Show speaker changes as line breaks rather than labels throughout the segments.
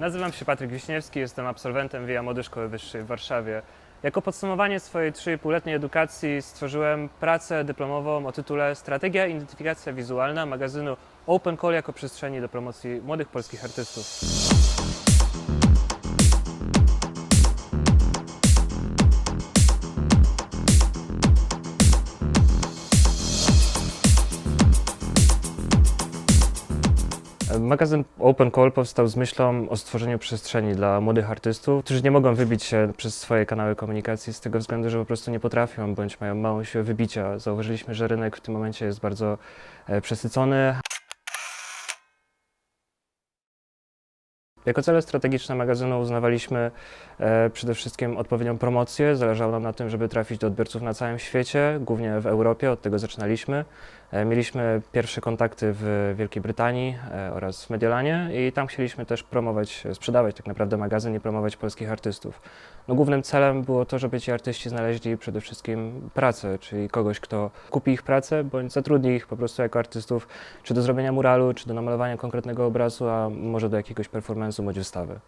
Nazywam się Patryk Wiśniewski, jestem absolwentem Via Młody Szkoły Wyższej w Warszawie. Jako podsumowanie swojej 3,5-letniej edukacji stworzyłem pracę dyplomową o tytule Strategia i identyfikacja wizualna magazynu Open Call jako przestrzeni do promocji młodych polskich artystów. Magazyn Open Call powstał z myślą o stworzeniu przestrzeni dla młodych artystów, którzy nie mogą wybić się przez swoje kanały komunikacji z tego względu, że po prostu nie potrafią bądź mają małą siłę wybicia. Zauważyliśmy, że rynek w tym momencie jest bardzo e, przesycony. Jako cele strategiczne magazynu uznawaliśmy e, przede wszystkim odpowiednią promocję. Zależało nam na tym, żeby trafić do odbiorców na całym świecie, głównie w Europie, od tego zaczynaliśmy. E, mieliśmy pierwsze kontakty w Wielkiej Brytanii e, oraz w Mediolanie i tam chcieliśmy też promować, e, sprzedawać tak naprawdę magazyn i promować polskich artystów. No, głównym celem było to, żeby ci artyści znaleźli przede wszystkim pracę, czyli kogoś, kto kupi ich pracę bądź zatrudni ich po prostu jako artystów, czy do zrobienia muralu, czy do namalowania konkretnego obrazu, a może do jakiegoś performance'u bądź wystawy.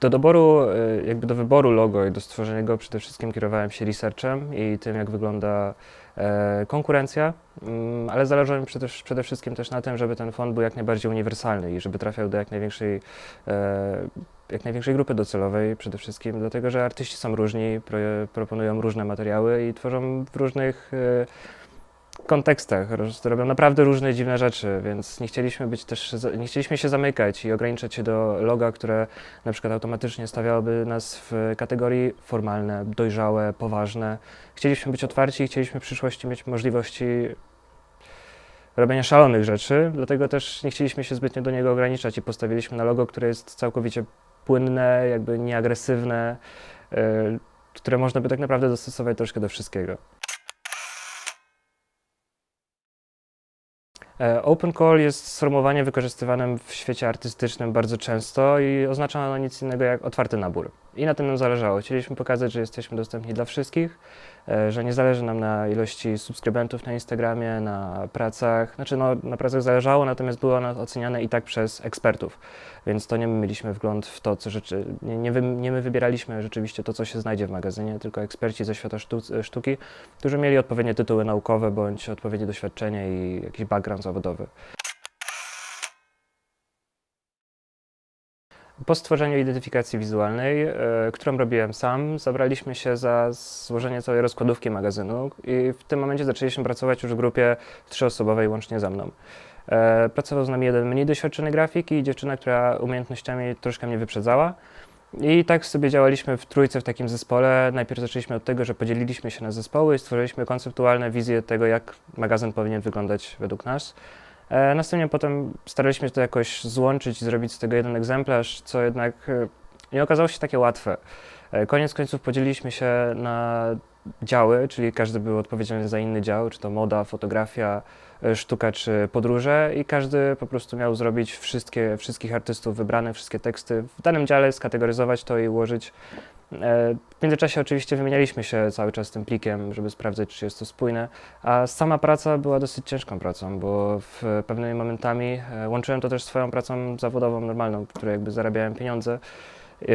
Do doboru, y, jakby do wyboru logo i do stworzenia go przede wszystkim kierowałem się researchem i tym, jak wygląda e, konkurencja, mm, ale zależało mi przede, wszystkim też na tym, żeby ten font był jak najbardziej uniwersalny i żeby trafiał do jak największej, e, jak największej grupy docelowej. Przede wszystkim, dlatego że artyści są różni, pro, proponują różne materiały i tworzą w różnych e, kontekstach, robią naprawdę różne dziwne rzeczy, więc nie chcieliśmy być też, nie chcieliśmy się zamykać i ograniczać się do loga, które na przykład automatycznie stawiałoby nas w kategorii formalne, dojrzałe, poważne. Chcieliśmy być otwarci i chcieliśmy w przyszłości mieć możliwości robienia szalonych rzeczy, dlatego też nie chcieliśmy się zbytnio do niego ograniczać i postawiliśmy na logo, które jest całkowicie płynne, jakby nieagresywne, yy, które można by tak naprawdę dostosować troszkę do wszystkiego. E, Open call jest sformułowaniem wykorzystywanym w świecie artystycznym bardzo często i oznacza ono nic innego jak otwarty nabór. I na tym nam zależało. Chcieliśmy pokazać, że jesteśmy dostępni dla wszystkich, e, że nie zależy nam na ilości subskrybentów na Instagramie, na pracach. Znaczy, no, na pracach zależało, natomiast było ono oceniane i tak przez ekspertów. Więc to nie my mieliśmy wgląd w to, co rzeczy. Nie, nie, nie my wybieraliśmy rzeczywiście to, co się znajdzie w magazynie, tylko eksperci ze świata sztu- sztuki, którzy mieli odpowiednie tytuły naukowe bądź odpowiednie doświadczenie i jakiś background zawodowy. Po stworzeniu identyfikacji wizualnej, e, którą robiłem sam, zabraliśmy się za złożenie całej rozkładówki magazynu i w tym momencie zaczęliśmy pracować już w grupie trzyosobowej łącznie ze mną. E, Pracował z nami jeden mniej doświadczony grafik i dziewczyna, która umiejętnościami troszkę mnie wyprzedzała. I tak sobie działaliśmy w trójce w takim zespole. Najpierw zaczęliśmy od tego, że podzieliliśmy się na zespoły i stworzyliśmy konceptualne wizje tego, jak magazyn powinien wyglądać według nas. E, Następnie potem staraliśmy się to jakoś złączyć zrobić z tego jeden egzemplarz, co jednak e, nie okazało się takie łatwe. E, Koniec końców podzieliliśmy się na działy, czyli każdy był odpowiedzialny za inny dział, czy to moda, fotografia, sztuka czy podróże i każdy po prostu miał zrobić wszystkie, wszystkich artystów wybranych, wszystkie teksty w danym dziale, skategoryzować to i ułożyć. E, W międzyczasie oczywiście wymienialiśmy się cały czas tym plikiem, żeby sprawdzać, czy jest to spójne, a sama praca była dosyć ciężką pracą, bo w pewnymi momentami e, łączyłem to też swoją pracą zawodową, normalną, w której jakby zarabiałem pieniądze. E,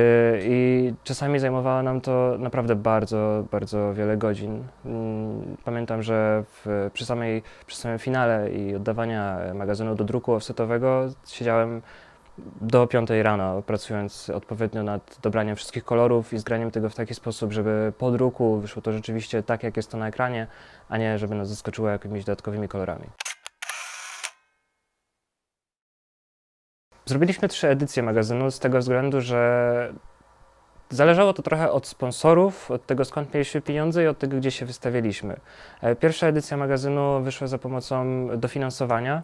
I czasami zajmowało nam to naprawdę bardzo, bardzo wiele godzin. Mm, Pamiętam, że w, przy, samej, przy samym finale i oddawania magazynu do druku offsetowego siedziałem do 5 rano, pracując odpowiednio nad dobraniem wszystkich kolorów i zgraniem tego w taki sposób, żeby po druku wyszło to rzeczywiście tak, jak jest to na ekranie, a nie żeby nas zaskoczyło jakimiś dodatkowymi kolorami. Zrobiliśmy trzy edycje magazynu z tego względu, że zależało to trochę od sponsorów, od tego skąd mieliśmy pieniądze i od tego, gdzie się wystawialiśmy. E, Pierwsza edycja magazynu wyszła za pomocą dofinansowania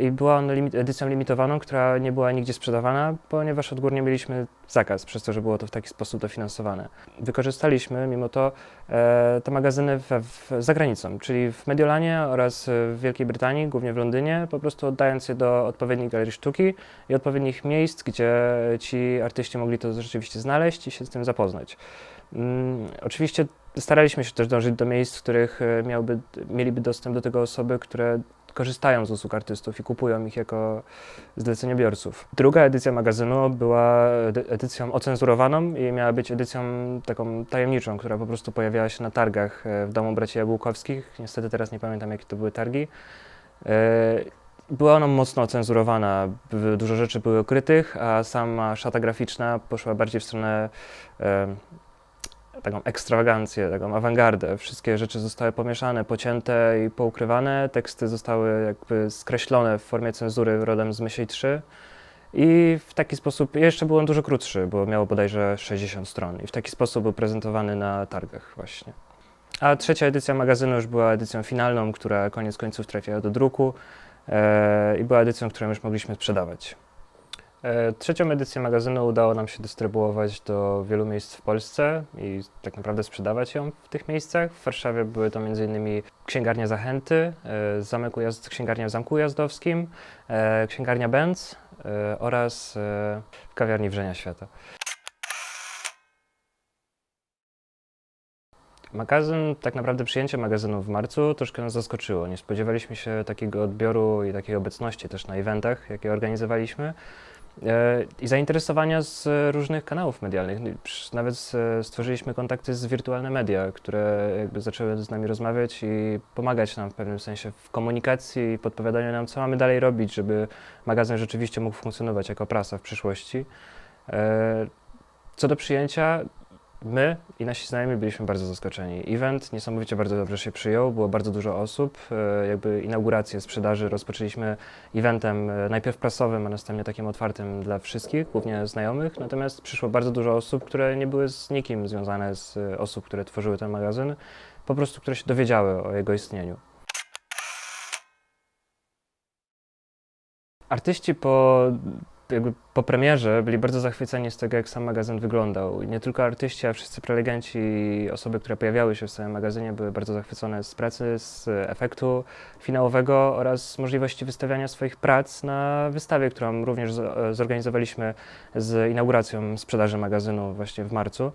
i była ona limit, edycją limitowaną, która nie była nigdzie sprzedawana, ponieważ odgórnie mieliśmy zakaz, przez to, że było to w taki sposób dofinansowane. Wykorzystaliśmy mimo to e, te magazyny w, w, za granicą, czyli w Mediolanie oraz w Wielkiej Brytanii, głównie w Londynie, po prostu oddając je do odpowiednich galerii sztuki i odpowiednich miejsc, gdzie ci artyści mogli to rzeczywiście znaleźć i się z tym zapoznać. Mm, oczywiście staraliśmy się też dążyć do miejsc, w których e, miałby, mieliby dostęp do tego osoby, które korzystają z usług artystów i kupują ich jako zleceniobiorców. Druga edycja magazynu była edy- edycją ocenzurowaną i miała być edycją taką tajemniczą, która po prostu pojawiała się na targach e, w domu braci Jabłkowskich. Niestety teraz nie pamiętam, jakie to były targi. E, Była ona mocno ocenzurowana, dużo rzeczy były ukrytych, a sama szata graficzna poszła bardziej w stronę e, taką ekstrawagancję, taką awangardę. Wszystkie rzeczy zostały pomieszane, pocięte i poukrywane. Teksty zostały jakby skreślone w formie cenzury rodem z Myśli 3. I w taki sposób, jeszcze był on dużo krótszy, bo miało bodajże 60 stron. I w taki sposób był prezentowany na targach właśnie. A trzecia edycja magazynu już była edycją finalną, która koniec końców trafiła do druku e, i była edycją, którą już mogliśmy sprzedawać. E, Trzecią edycję magazynu udało nam się dystrybuować do wielu miejsc w Polsce i tak naprawdę sprzedawać ją w tych miejscach. W Warszawie były to m.in. księgarnia Zachęty, e, zamek Ujazd, księgarnia w Zamku Ujazdowskim, e, księgarnia Benz oraz kawiarni Wrzenia Świata. Magazyn, tak naprawdę przyjęcie magazynu w marcu troszkę nas zaskoczyło. Nie spodziewaliśmy się takiego odbioru i takiej obecności też na eventach, jakie organizowaliśmy. E, I zainteresowania z różnych kanałów medialnych. Nawet stworzyliśmy kontakty z wirtualne media, które jakby zaczęły z nami rozmawiać i pomagać nam w pewnym sensie w komunikacji i podpowiadaniu nam, co mamy dalej robić, żeby magazyn rzeczywiście mógł funkcjonować jako prasa w przyszłości. E, Co do przyjęcia, my i nasi znajomi byliśmy bardzo zaskoczeni. Event niesamowicie bardzo dobrze się przyjął, było bardzo dużo osób. E, Jakby inaugurację sprzedaży rozpoczęliśmy eventem e, najpierw prasowym, a następnie takim otwartym dla wszystkich, głównie znajomych. Natomiast przyszło bardzo dużo osób, które nie były z nikim związane z e, osób, które tworzyły ten magazyn, po prostu które się dowiedziały o jego istnieniu. Artyści po, jakby po premierze byli bardzo zachwyceni z tego, jak sam magazyn wyglądał. Nie tylko artyści, a wszyscy prelegenci i osoby, które pojawiały się w samym magazynie, były bardzo zachwycone z pracy, z efektu finałowego oraz z możliwości wystawiania swoich prac na wystawie, którą również zorganizowaliśmy z inauguracją sprzedaży magazynu właśnie w marcu.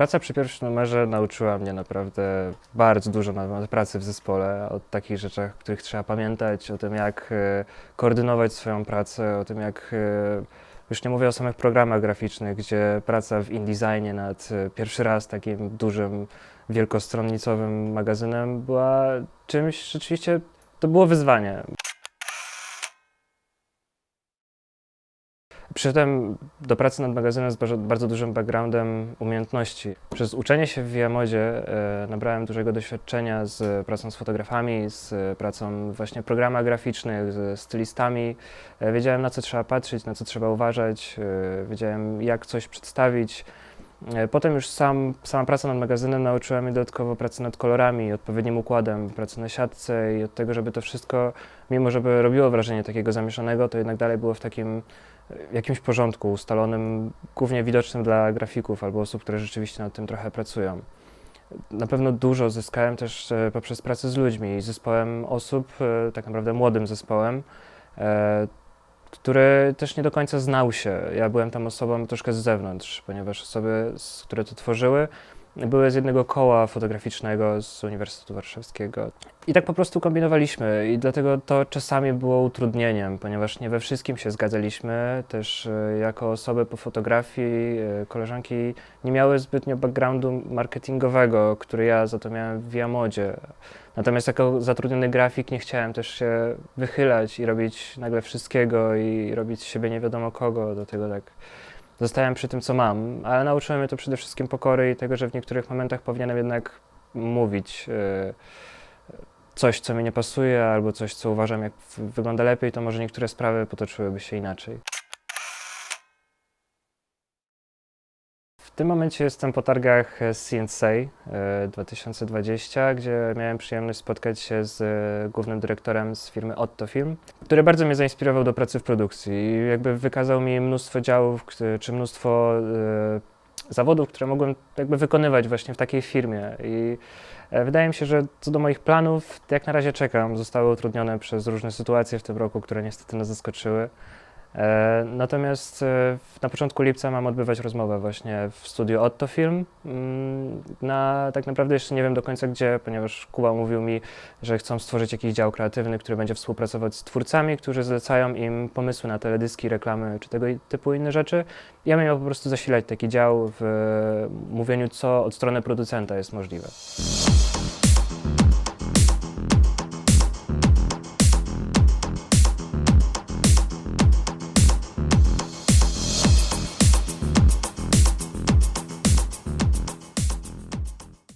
Praca przy pierwszym numerze nauczyła mnie naprawdę bardzo dużo na temat pracy w zespole, o takich rzeczach, których trzeba pamiętać, o tym jak e, koordynować swoją pracę, o tym jak, e, już nie mówię o samych programach graficznych, gdzie praca w InDesignie nad e, pierwszy raz takim dużym, wielkostronnicowym magazynem była czymś rzeczywiście, to było wyzwanie. Przyszedłem do pracy nad magazynem z bardzo, dużym backgroundem umiejętności. Przez uczenie się w Viamodzie e, nabrałem dużego doświadczenia z pracą z fotografami, z pracą właśnie w programach graficznych, ze stylistami. E, wiedziałem na co trzeba patrzeć, na co trzeba uważać, e, wiedziałem jak coś przedstawić. Potem już sam, sama praca nad magazynem nauczyła mnie dodatkowo pracy nad kolorami, odpowiednim układem, pracy na siatce i od tego, żeby to wszystko, mimo żeby robiło wrażenie takiego zamieszanego, to jednak dalej było w takim jakimś porządku ustalonym, głównie widocznym dla grafików albo osób, które rzeczywiście nad tym trochę pracują. Na pewno dużo zyskałem też e, poprzez pracę z ludźmi, zespołem osób, e, tak naprawdę młodym zespołem, e, który też nie do końca znał się. Ja byłem tam osobą troszkę z zewnątrz, ponieważ osoby, które to tworzyły, były z jednego koła fotograficznego z Uniwersytetu Warszawskiego. I tak po prostu kombinowaliśmy i dlatego to czasami było utrudnieniem, ponieważ nie we wszystkim się zgadzaliśmy. Też e, jako osoby po fotografii, e, koleżanki nie miały zbytnio backgroundu marketingowego, który ja za to miałem w Viamodzie. Natomiast jako zatrudniony grafik nie chciałem też się wychylać i robić nagle wszystkiego i robić siebie nie wiadomo kogo, do tego tak zostałem przy tym, co mam, ale nauczyłem mnie to przede wszystkim pokory i tego, że w niektórych momentach powinienem jednak mówić e, coś, co mi nie pasuje, albo coś, co uważam, jak wygląda lepiej, to może niektóre sprawy potoczyłyby się inaczej. Tym momencie jestem po targach CNC e, 2020, gdzie miałem przyjemność spotkać się z e, głównym dyrektorem z firmy Otto Film, który bardzo mnie zainspirował do pracy w produkcji i jakby wykazał mi mnóstwo działów, czy mnóstwo e, zawodów, które mogłem jakby wykonywać właśnie w takiej firmie i e, wydaje mi się, że co do moich planów, jak na razie czekam. Zostały utrudnione przez różne sytuacje w tym roku, które niestety nas zaskoczyły. E, Natomiast e, na początku lipca mam odbywać rozmowę właśnie w studiu Otto Film. Mm, Na, tak naprawdę jeszcze nie wiem do końca gdzie, ponieważ Kuba mówił mi, że chcą stworzyć jakiś dział kreatywny, który będzie współpracować z twórcami, którzy zlecają im pomysły na teledyski, reklamy czy tego typu inne rzeczy. Ja miał po prostu zasilać taki dział w e, mówieniu, co od strony producenta jest możliwe.